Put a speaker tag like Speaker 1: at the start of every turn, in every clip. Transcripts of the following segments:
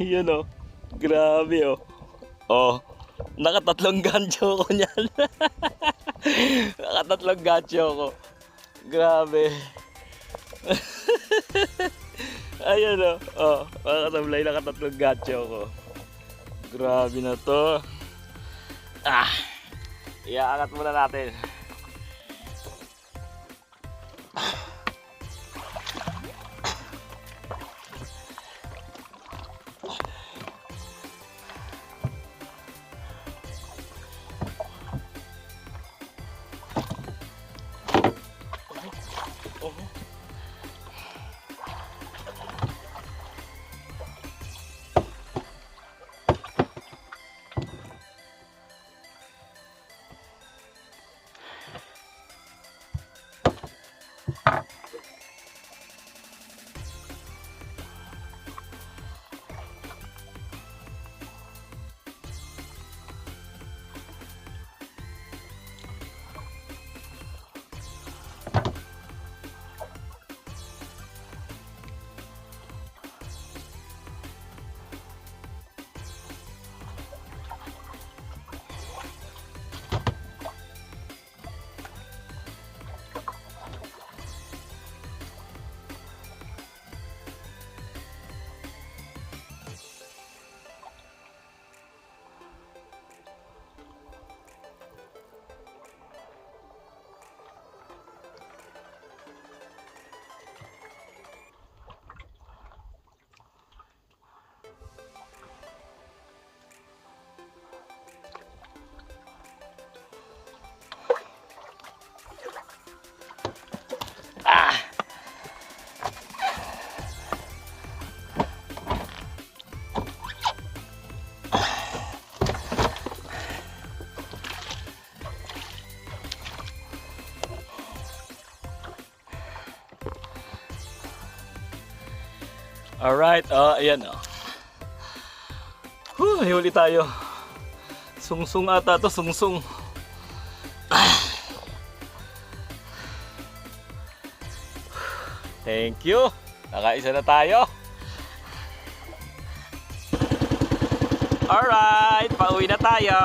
Speaker 1: Yan oh. Grabe oh. Oh. Nakatatlong gancho ko niyan. Nakatatlong gancho ko. Grabe. Ayan oh. Oh, mga kasablay, nakatatlong gancho ko. Grabe na to. Ah. Iaangat muna natin. Alright, oh, ayan oh. Huh, may huli tayo. Sungsung ata to, sungsung. Ah. Thank you. Nakaisa na tayo. Alright, pauwi na tayo.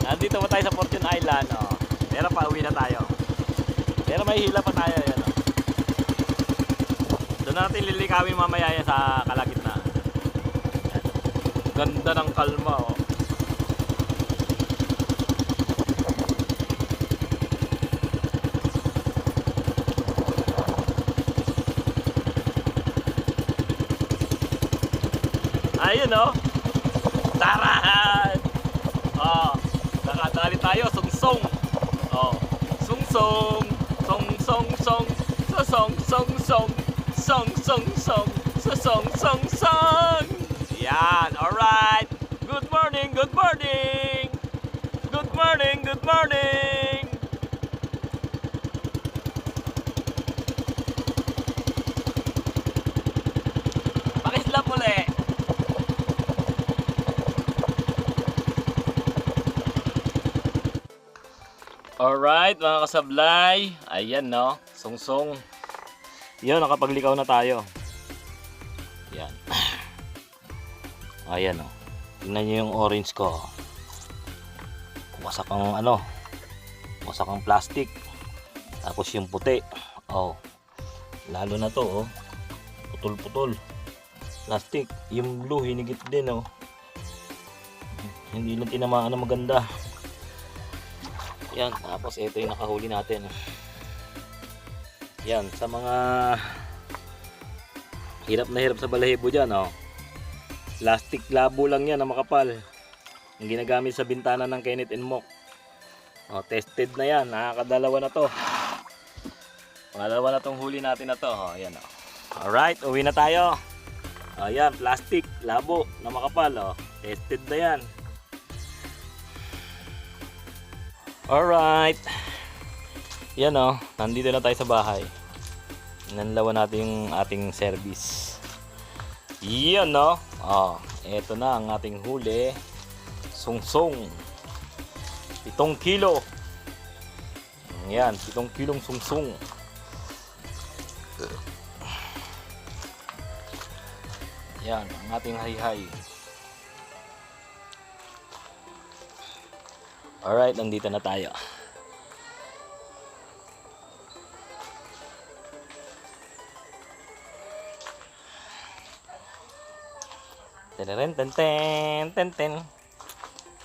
Speaker 1: Nandito pa tayo sa Fortune Island. Oh. Pero pauwi na tayo. Pero may hila pa tayo. Yan, natin lilikawin mamaya yan sa kalagitnaan. Ganda ng kalma oh. Ayun oh. Taran! Oh, nakadali tayo sungsong. Oh, sungsong, song song song, sa song song song, song song song, sa song song song. Yan, alright. Good morning, good morning. Good morning, good morning. Pakislap muli. Alright, mga kasablay. Ayan, no? Sungsong. Yun, nakapaglikaw na tayo. Yan. Ayan, no? Tingnan nyo yung orange ko. Wasak ang ano. Wasak ang plastic. Tapos yung puti. Oh. Lalo na to, oh. Putol-putol. Plastic. Yung blue, hinigit din, oh. Hindi lang tinamaan na maganda. Yan, tapos ito yung nakahuli natin. Yan, sa mga hirap na hirap sa balahibo dyan, oh. Plastic labo lang yan na makapal. Yung ginagamit sa bintana ng Kenneth and Mock. Oh, tested na yan, nakakadalawa na to. Pangalawa na tong huli natin na to. Oh, yan, oh. Alright, uwi na tayo. Ayan, plastic, labo na makapal. Oh. Tested na yan. Alright. Yan o, nandito na tayo sa bahay. Nanlawan natin yung ating service. Yan o. Oh, eto na ang ating huli. Sungsong. Pitong kilo. Yan, pitong kilong sungsong. Yan, ang ating hayhay. Alright, nandito na tayo. Tereren ten ten ten ten.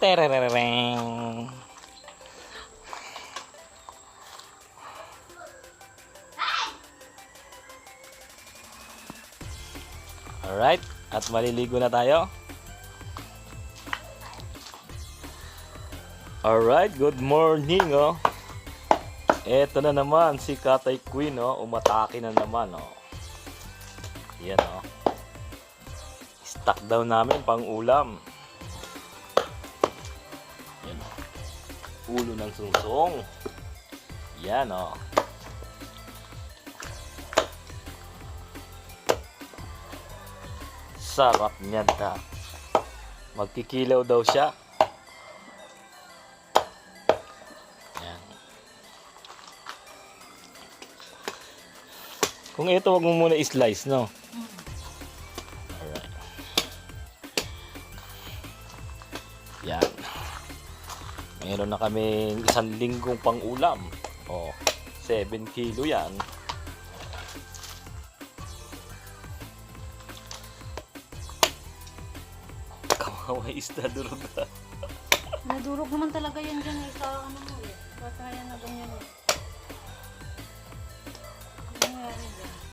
Speaker 1: Terereng. Alright, at maliligo na tayo. Alright, good morning oh. Eto na naman si Katay Queen oh, umatake na naman oh. Yan oh. Stock daw namin pang ulam. Yan. Ulo ng sungsong. Yan oh. Sarap niyan ta. Magkikilaw daw siya. Yan. Kung ito, wag mo muna i-slice, no? Yan. Meron na kami isang linggong pang ulam. Oh, 7 kilo yan. Kawawa isda durog
Speaker 2: Nadurog naman talaga yan dyan eh, sa ano mo eh. Basta na ganyan eh.